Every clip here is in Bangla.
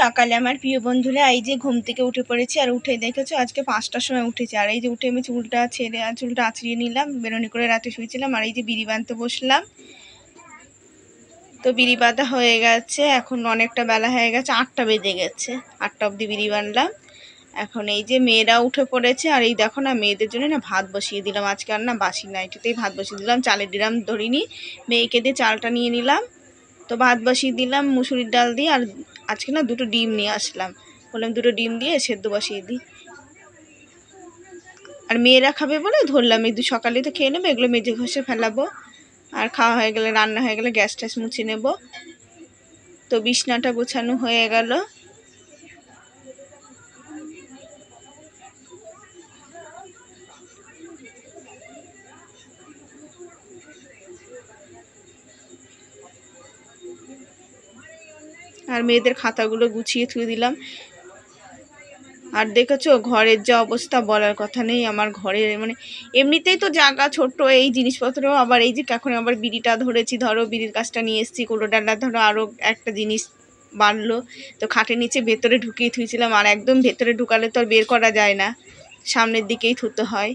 সকালে আমার প্রিয় বন্ধুরা, এই যে ঘুম থেকে উঠে পড়েছি আর উঠে দেখেছ, আজকে পাঁচটার সময় উঠেছি। আর এই যে উঠে আমি চুলটা ছেড়ে চুলটা আছড়িয়ে নিলাম, বেরোনি করে রাতে শুয়েছিলাম, আর এই যে বিড়ি বাঁধতে বসলাম। তো বিড়ি বাঁধা হয়ে গেছে, এখন অনেকটা বেলা হয়ে গেছে, আটটা বেজে গেছে, আটটা অবধি বিড়ি বাঁধলাম এখন এই যে মেয়েরা উঠে পড়েছে, আর এই দেখো না, মেয়েদের জন্য না ভাত বসিয়ে দিলাম, আজকে আর না বাসি নাইটিতেই ভাত বসিয়ে দিলাম, চালের ডিরাম ধরিনি, মেয়েকে দিয়ে চালটা নিয়ে নিলাম। তো ভাত বসিয়ে দিলাম, মুসুরির ডাল দিয়ে, আর আজকে না দুটো ডিম নিয়ে আসলাম। বললাম, দুটো ডিম দিয়ে সেদ্ধ বসিয়ে দিই। আর মেয়েরা খাবে বলে ধরলাম, এই দু সকালে তো খেয়ে নেব, এগুলো মেজে ঘষে ফেলাবো। আর খাওয়া হয়ে গেলে, রান্না হয়ে গেলে গ্যাস ট্যাস মুছে নেব। তো বিছনাটা গোছানো হয়ে গেল। আর মেয়েদের খাতাগুলো গুছিয়ে থুয়ে দিলাম। আর দেখেছ, ঘরের যা অবস্থা বলার কথা নেই, আমার ঘরের মানে এমনিতেই তো জায়গা ছোট্ট, এই জিনিসপত্র আবার এই যে এখন আবার বিড়িটা ধরেছি, ধরো বিড়ির কাজটা নিয়ে এসেছি কুলো ডান্ডা ধরো আরও একটা জিনিস বাড়লো তো খাটের নিচে ভেতরে ঢুকিয়ে থুয়েছিলাম আর একদম ভেতরে ঢুকালে তো আর বের করা যায় না, সামনের দিকেই থুতে হয়।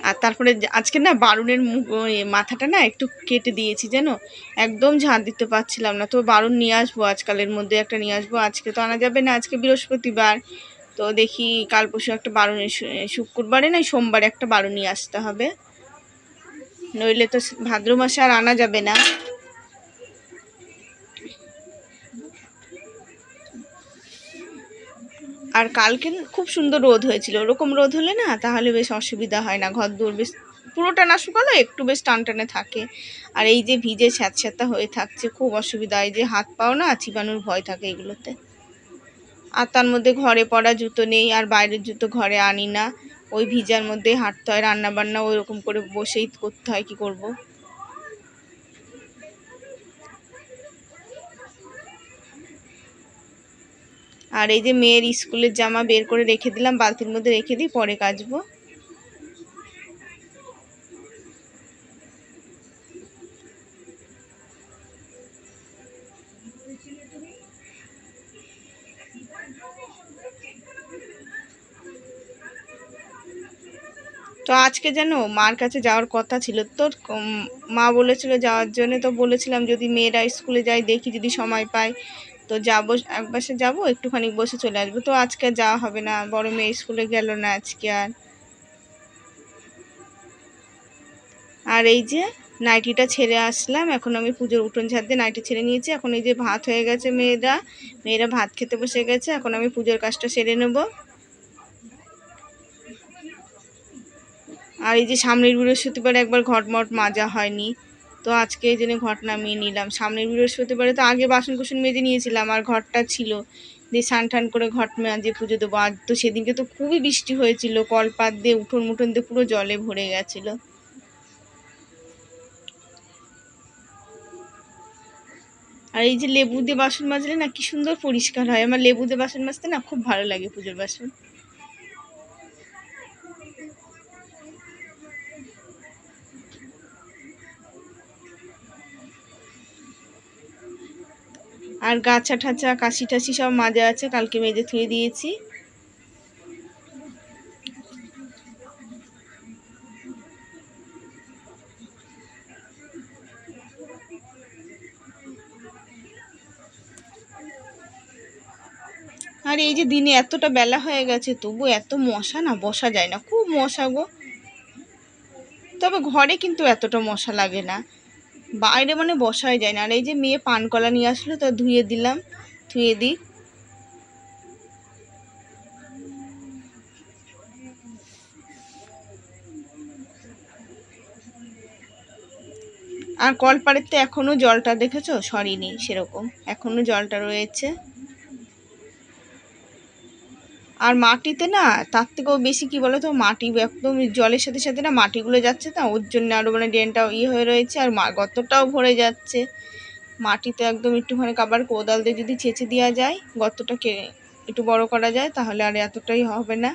আর তারপরে আজকে না বারুনের মাথাটা না একটু কেটে দিয়েছি যেন একদম ঝাঁট দিতে পারছিলাম না। তো বারুন নিয়ে আসব আজকালের মধ্যে, একটা নিয়ে আসব। আজকে তো আনা যাবে না, আজকে বৃহস্পতিবার। তো দেখি কাল পরশু একটা বারুন শুক্রবারে না সোমবারে একটা বারুন নিয়ে আসতে হবে। নইলে তো ভাদ্র মাসে আর আনা যাবে না। আর কালকে খুব সুন্দর রোদ হয়েছিল। ওরকম রোদ হলে না তাহলে বেশ অসুবিধা হয় না। ঘর দূর বেশ পুরোটা না শুকালো একটু বেশ টান টানে থাকে। আর এই যে ভিজে স্যাঁতস্যাঁতা হয়ে থাকছে, খুব অসুবিধা। এই যে হাত পাও না চিবানোর ভয় থাকে এগুলোতে। আর তার মধ্যে ঘরে পড়া জুতো নেই, আর বাইরের জুতো ঘরে আনি না। ওই ভিজার মধ্যে হাঁটতে হয় রান্না বান্না ওই রকম করে বসেই করতে হয়, কি করব। আর এই যে মেয়ের স্কুলের জামা বের করে রেখে দিলাম, বালতির মধ্যে রেখে দিই, পরে কাচবো। তো আজকে যেন মার কাছে যাওয়ার কথা ছিল তোর মা বলেছিল যাওয়ার জন্য, তো বলেছিলাম যদি মেয়েরা স্কুলে যায়, দেখি যদি সময় পায়। তো যাব একবাসে যাব, একটুখানি বসে চলে আসব। তো আজকে যাওয়া হবে না, বড় মেয়ে স্কুলে গেল না আজকে আর। আর এই যে নাইটিটা ছেড়ে আসলাম, এখন আমি পুজোর উঠোন ঝাড় দিয়ে নাইটি ছেড়ে নিয়েছি। এখন এই যে ভাত হয়ে গেছে মেয়েরা মেয়েরা ভাত খেতে বসে গেছে, এখন আমি পুজোর কাজটা সেরে নেব। আর এই যে সামনের বৃহস্পতিবারে একবার ঘটমট মাজা হয়নি। তো আজকে এই জন্য ঘট নামিয়ে নিলাম। সামনের বৃহস্পতিবারে তো আগে বাসন কুসন মেজে নিয়েছিলাম, আর ঘরটা ছিল। দিয়ে সান টান করে ঘট মেজে পুজো দেবো। আজ তো সেদিনকে তো খুবই বৃষ্টি হয়েছিল, কলপাত দিয়ে উঠোন মুঠোন দিয়ে পুরো জলে ভরে গেছিল। আর এই যে লেবু দিয়ে বাসন মাজলে না কি সুন্দর পরিষ্কার হয়। আমার লেবু দিয়ে বাসন মাজতে না খুব ভালো লাগে পুজোর বাসন। আর গাছা ঠাচা কাশি টাশি সব মাজা আছে, কালকে মেজে থুয়ে দিয়েছি। আর এই যে দিনে এতটা বেলা হয়ে গেছে, তবু এত মশা না, বসা যায় না, খুব মশা গো। তবে ঘরে কিন্তু এতটা মশা লাগে না। বাইরে মানে বসাই যায় না। আর এই যে মেয়ে পানকলা নিয়ে আসলো, তা ধুয়ে দিলাম, ধুয়ে দিই। আর কলপাড়ের তো এখনও জলটা, দেখেছ? সরিনি সেরকম। এখনও জলটা রয়েছে। আর মাটিতে না, তার থেকেও বেশি কি বলো তো মাটি একদম জলের সাথে সাথে না মাটিগুলো যাচ্ছে না, ওর জন্য আরও মানে ড্রেনটাও ইয়ে হয়ে রয়েছে আর গতটাও ভরে যাচ্ছে। মাটিতে একদম একটুখানি কাবার কোদাল দিয়ে যদি ছেঁচে দেওয়া যায়, গর্তটাকে একটু বড় করা যায়, তাহলে আর এতটাই হবে না।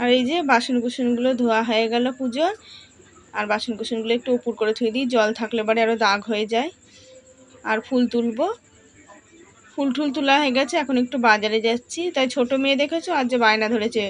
আর এই যে বাসন কুসনগুলো ধোয়া হয়ে গেল পুজোর, আর বাসন কুসনগুলো একটু উপর করে থুয়ে দিই, জল থাকলে পরে আরও দাগ হয়ে যায়। আর ফুল তুলবো। ফুল টুল তোলা হয়ে গেছে, এখন একটু বাজারে যাচ্ছি। তাই ছোট মেয়ে দেখেছ? আজ যে বায়না ধরেছে।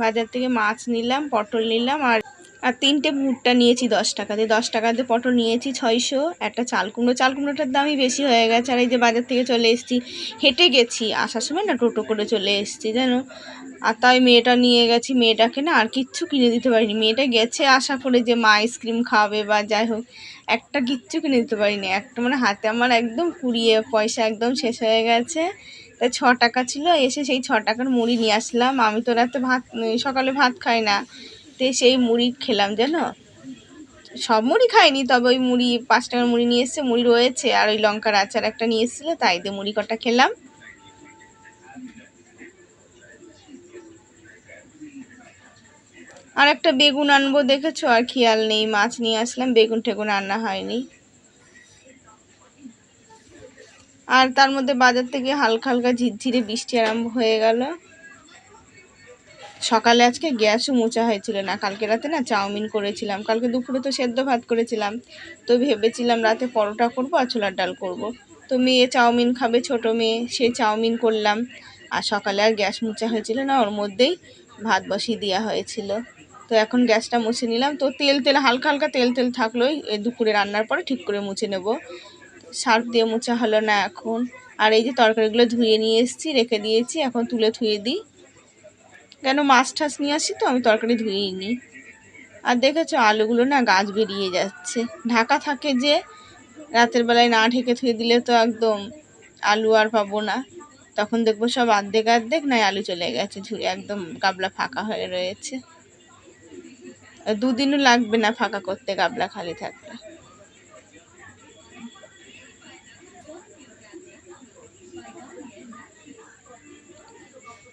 বাজার থেকে মাছ নিলাম, পটল নিলাম আর আর তিনটে ভুট্টা নিয়েছি দশ টাকাতে। দশ টাকাতে পটল নিয়েছি ছয়শো, একটা চাল কুমড়ো। চাল কুমড়োটার দামই বেশি হয়ে গেছে। আর এই যে বাজার থেকে চলে এসেছি, হেঁটে গেছি। আসার সময় না টোটো করে চলে এসেছি, জানো? আর তাই মেয়েটা নিয়ে গেছি, মেয়েটাকে না আর কিচ্ছু কিনে দিতে পারিনি। মেয়েটা গেছে আশা করে যে মা আইসক্রিম খাবে বা যাই হোক, একটা কিচ্ছু কিনে দিতে পারিনি। একটা মানে হাতে আমার একদম কুড়িয়ে পয়সা একদম শেষ হয়ে গেছে। তাই ছ টাকা ছিল, এসে সেই ছ টাকার মুড়ি নিয়ে আসলাম। আমি তো রাতে ভাত সকালে ভাত খাই না। তো সেই মুড়ি খেলাম, জানো? সব মুড়ি খাইনি, তবে ওই মুড়ি, পাঁচ টাকার মুড়ি নিয়ে এসছে, মুড়ি রয়েছে। আর ওই লঙ্কার আচার একটা নিয়ে এসেছিল, তাই দিয়ে মুড়ি কটা খেলাম। আর একটা বেগুন আনব দেখেছ? আর খেয়াল নেই, মাছ নিয়ে আসলাম, বেগুন টেগুন রান্না হয়নি। আর তার মধ্যে বাজার থেকে হালকা হালকা ঝিরঝিরে বৃষ্টি আরম্ভ হয়ে গেল। সকালে আজকে গ্যাসও মোচা হয়েছিল না, কালকে রাতে না চাউমিন করেছিলাম, কালকে দুপুরে তো সেদ্ধ ভাত করেছিলাম। তো ভেবেছিলাম রাতে পরোটা করব আর ছোলার ডাল করব। তো মেয়ে চাউমিন খাবে, ছোট মেয়ে, সে চাউমিন করলাম। আর সকালে আর গ্যাস মোচা হয়েছিল না, ওর মধ্যেই ভাত বসিয়ে দেওয়া হয়েছিল। তো এখন গ্যাসটা মুছে নিলাম। তো তেল তেল, হালকা হালকা তেল তেল থাকলোই দুপুরে রান্নার পরে ঠিক করে মুছে নেব। সার্ফ দিয়ে মোছা হলো না এখন। আর এই যে তরকারিগুলো ধুয়ে নিয়ে এসেছি, রেখে দিয়েছি, এখন তুলে ধুয়ে দিই। কেন মাছ ঠাস নিয়ে আসি তো, আমি তরকারি ধুয়েই নিই। আর দেখেছ, আলুগুলো না গাছ বেরিয়ে যাচ্ছে। ঢাকা থাকে যে, রাতের বেলায় না ঢেকে ধুয়ে দিলে তো একদম আলু আর পাবো না। তখন দেখব সব আর্ধেক আর্ধেক, নাই আলু চলে গেছে, ধুয়ে একদম গাবলা ফাঁকা হয়ে রয়েছে। দুদিনও লাগবে না ফাঁকা করতে, গাবলা খালি থাকলে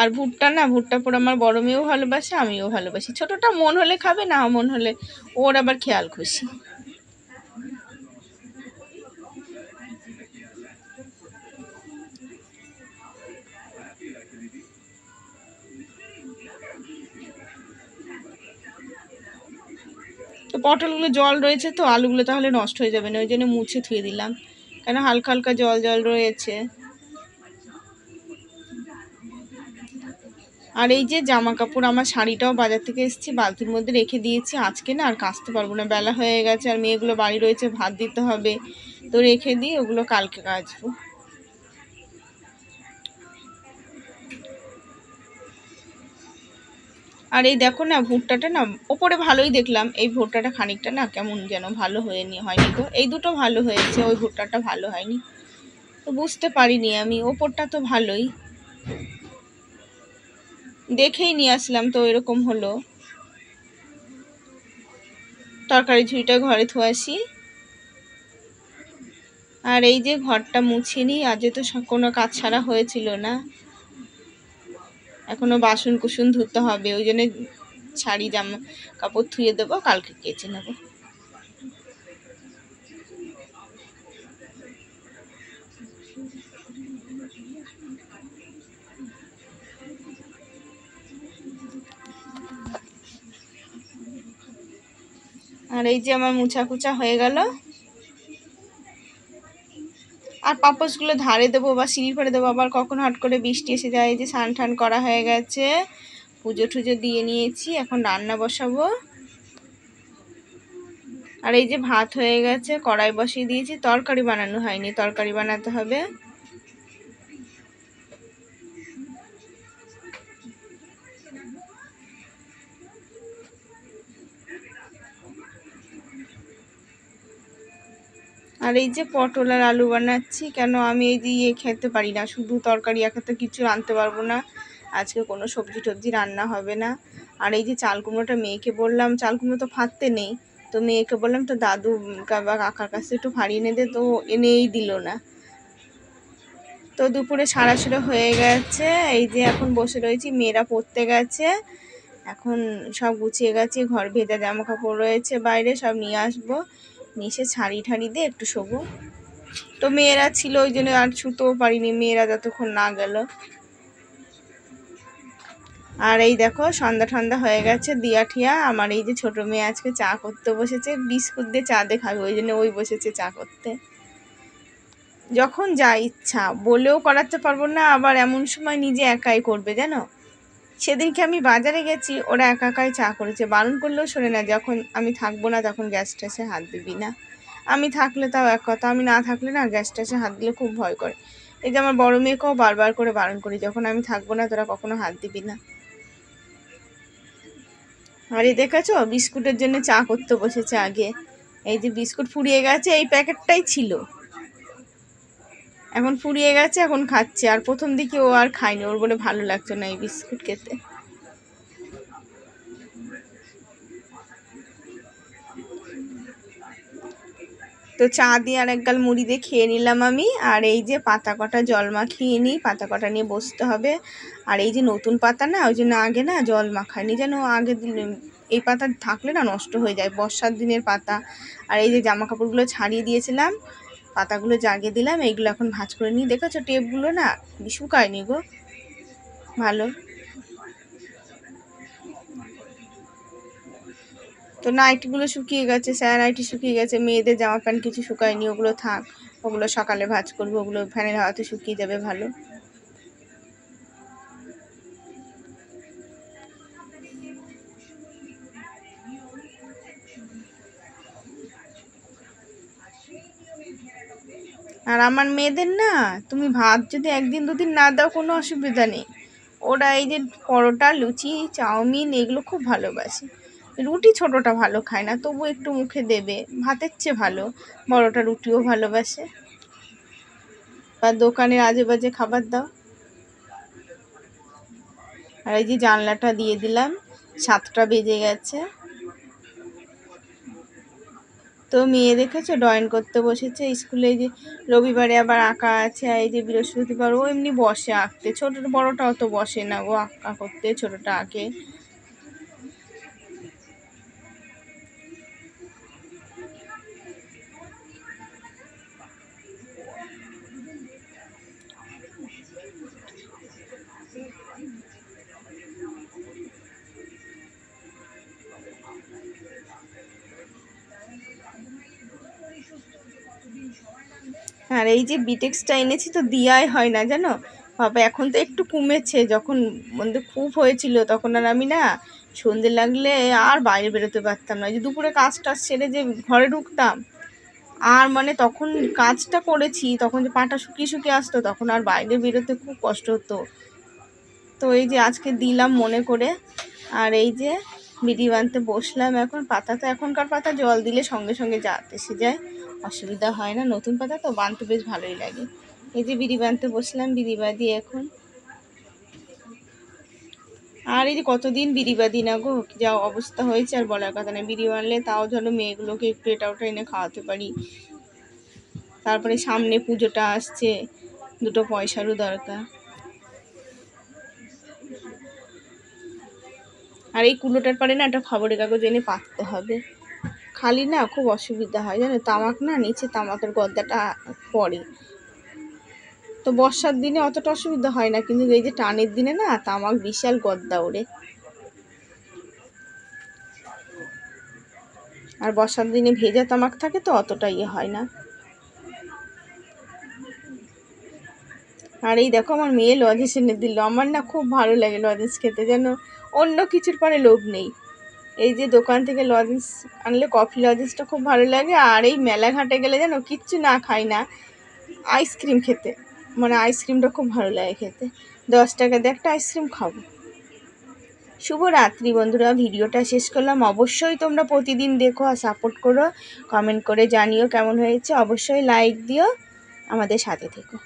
আর ভুট্টা না, ভুট্টা পরে আমার বড় মেয়েও ভালোবাসে, আমিও ভালোবাসি। ছোটটা মন হলে খাবে না মন হলে, ওর আবার খেয়াল খুশি। তো পটলগুলো জল রয়েছে তো আলুগুলো তাহলে নষ্ট হয়ে যাবে না, ওই জন্য মুছে ধুয়ে দিলাম। কেন হালকা হালকা জল জল রয়েছে। আর এই যে জামা কাপড় আমার শাড়িটাও বাজার থেকে এসেছি, বালতির মধ্যে রেখে দিয়েছি। আজকে না আর কাচতে পারব না, বেলা হয়ে গেছে, আর মেয়েগুলো বাড়ি রয়েছে, ভাত দিতে হবে। তো রেখে দিই, ওগুলো কালকে কাচবো। আর এই দেখো না, ভুট্টাটা না, ওপরে ভালোই দেখলাম, এই ভুট্টাটা খানিকটা না কেমন যেন ভালো হয়ে নি হয়নি তো এই দুটো ভালো হয়েছে, ওই ভুট্টাটা ভালো হয়নি। তো বুঝতে পারিনি আমি, ওপরটা তো ভালোই। দেখেই নিয়ে আসলাম তো, এরকম হলো। তরকারি ঝুড়িটা ঘরে থুয়াসি আর এই যে ঘরটা মুছে নিই, আজ তো কোনো কাজ ছাড়া হয়েছিল না। এখনও বাসন কুসুন ধুতে হবে, ওই জন্য শাড়ি জামা কাপড় ধুয়ে দেবো, কালকে কেচে নেব। আর এই যে আমার মুছা কুচা হয়ে গেল আর পাপোশগুলো ধারে দেবো বা সিঁড়ি পরে দেবো। আবার কখন হট করে বৃষ্টি এসে যায় যে স্নান ঠান করা হয়ে গেছে। পুজো টুজো দিয়ে নিয়েছি, এখন রান্না বসাবো। আর এই যে ভাত হয়ে গেছে, কড়াই বসিয়ে দিয়েছি। তরকারি বানানো হয়নি, তরকারি বানাতে হবে। আর এই যে পটল আর আলু বানাচ্ছি, কেন আমি এই যে ইয়ে খেতে পারি না? শুধু তরকারি একে তো কিছু রাঁধতে পারব না। আজকে কোনো সবজি টবজি রান্না হবে না। আর এই যে চাল কুমড়োটা মেয়েকে বললাম, চাল কুমড়ো তো ফাটতে নেই। তো মেয়েকে বললাম, তো দাদু বা কাকার কাছে একটু ফাড়িয়ে এনে দে। তো এনেই দিল না। তো দুপুরে সারা সারাসুরে হয়ে গেছে। এই যে এখন বসে রয়েছি, মেয়েরা পড়তে গেছে। এখন সব গুছিয়ে গেছে ঘর ভেজা জামা কাপড় রয়েছে, বাইরে সব নিয়ে আসব। নিচে ছাড়ি ঠাড়ি দিয়ে একটু শোবো। তো মেয়েরা ছিল, ওই জন্য আর ছুতেও পারিনি, মেয়েরা যতক্ষণ না গেল। আর এই দেখো, সন্ধ্যা ঠান্ডা হয়ে গেছে, দিয়া ঠিয়া, আমার এই যে ছোট মেয়ে আজকে চা করতে বসেছে, বিস্কুট দিয়ে চা দিয়ে খাবে, ওই জন্য ওই বসেছে চা করতে। যখন যা ইচ্ছা, বলেও করাতে পারব না, আবার এমন সময় নিজে একাই করবে, জানো? সেদিনকে আমি বাজারে গেছি, ওরা একা একাই চা করেছে। বারণ করলেও শোনে না, যখন আমি থাকব না তখন গ্যাস ট্যাসে হাত দিবি না। আমি থাকলে তাও এক কথা, আমি না থাকলে না গ্যাস ট্যাসে হাত দিলে খুব ভয় করে। এই যে আমার বড় মেয়েকেও বারবার করে বারণ করি, যখন আমি থাকব না তোরা কখনো হাত দিবি না। আর দেখেছ, বিস্কুটের জন্য চা করতে বসেছে আগে। এই যে বিস্কুট ফুরিয়ে গেছে, এই প্যাকেটটাই ছিল। এখন ফুরিয়ে গেছে, এখন খাচ্ছে। আর প্রথম দিকে ও আর খায়নি, ওর বলে ভালো লাগছে না এই বিস্কুট খেতে। তো চা দিয়ে আর এক গাল মুড়ি দিয়ে খেয়ে নিলাম আমি। আর এই যে পাতা কটা জল মাখিয়ে নিই পাতা কটা নিয়ে বসতে হবে। আর এই যে নতুন পাতা না, ওই জন্য আগে না জল মাখায়নি। যেন আগে এই পাতা থাকলে না নষ্ট হয়ে যায়, বর্ষার দিনের পাতা। আর এই যে জামা কাপড়গুলো ছাড়িয়ে দিয়েছিলাম পাতাগুলো জাগিয়ে দিলাম এইগুলো এখন ভাজ করে নিই। দেখেছ টেপগুলো না? শুকায়নি গো। ভালো। তো নাইটিগুলো শুকিয়ে গেছে, স্যার নাইটি শুকিয়ে গেছে, মেয়েদের জামা প্যান্ট কিছু শুকায়নি, ওগুলো থাক, ওগুলো সকালে ভাজ করব, ওগুলো ফ্যানের হাওয়াতে শুকিয়ে যাবে, ভালো। আর আমার মেয়েদের না, তুমি ভাত যদি একদিন দুদিন না দাও কোনো অসুবিধা নেই। ওরা এই যে পরোটা, লুচি, চাউমিন এগুলো খুব ভালোবাসে। রুটি ছোটোটা ভালো খায় না, তবু একটু মুখে দেবে। ভাতের চেয়ে ভালো বড়োটা রুটিও ভালোবাসে। বা দোকানের আজে বাজে খাবার দাও। আর এই যে জানলাটা দিয়ে দিলাম, সাতটা বেজে গেছে। তো মেয়ে দেখেছ? ড্রয়িং করতে বসেছে। স্কুলে যে রবিবারে আবার আঁকা আছে এই যে বৃহস্পতিবার ও এমনি বসে আঁকতে। ছোটো, বড়োটাও তো বসে না। ও আঁকা করতে, ছোটোটা আঁকে। আর এই যে বিটেক্সটা এনেছি তো দিয়াই হয় না, জানো? বাবা, এখন তো একটু কমেছে, যখন মধ্যে খুব হয়েছিল তখন আর আমি না সন্ধে লাগলে আর বাইরে বেরোতে পারতাম না। যে দুপুরে কাজ টাজ সেরে যে ঘরে ঢুকতাম, আর মানে তখন কাজটা করেছি, তখন যে পাটা শুকিয়ে শুকিয়ে আসতো, তখন আর বাইরে বেরোতে খুব কষ্ট হতো। তো এই যে আজকে দিলাম মনে করে, আর এই যে বিড়ি বানতে বসলাম এখন। পাতা তো এখনকার পাতা, জল দিলে সঙ্গে সঙ্গে যাতে এসে যায়। অসুবিধা হয় না, নতুন পাতা তো বানতে বেশ ভালোই লাগে। এই যে বিড়ি বানতে বসলাম বিড়ি বাঁধি এখন। আর এই যে কতদিন বিড়ি বাঁধি না গো? যা অবস্থা হয়েছে আর বলার কথা না বিড়ি বানলে তাও যেন মেয়েগুলোকে একটু এটা ওটা এনে খাওয়াতে পারি। তারপরে সামনে পুজোটা আসছে, দুটো পয়সারও দরকার। আর এই কুলোটার পরে না একটা খবরের কাগজ এনে পাততে হবে। খালি না খুব অসুবিধা হয়, জানো? তামাক না নিচে তামাকের গদ্দাটা পড়ে। তো বর্ষার দিনে অতটা অসুবিধা হয় না, কিন্তু এই যে টানের দিনে না তামাক বিশাল গদ্দা ওড়ে। আর বর্ষার দিনে ভেজা তামাক থাকে তো অতটা ইয়ে হয় না। আর এই দেখো আমার মেয়ে লজেন্স এনে দিল। আমার না খুব ভালো লাগে লজেন্স খেতে, যেন অন্য কিছুর পরে লোভ নেই। এই যে দোকান থেকে লজেন্স আনলে কফি লজেন্সটা খুব ভালো লাগে, আর এই মেলাঘাটে গেলে যেন কিচ্ছু না খাই না, আইসক্রিম খেতে। মানে আইসক্রিমটা খুব ভালো লাগে খেতে। দশ টাকা দিয়ে একটা আইসক্রিম খাব। শুভ রাত্রি বন্ধুরা, ভিডিওটা শেষ করলাম। অবশ্যই তোমরা প্রতিদিন দেখো আর সাপোর্ট করো। কমেন্ট করে জানিও কেমন হয়েছে। অবশ্যই লাইক দিও। আমাদের সাথে থেকো।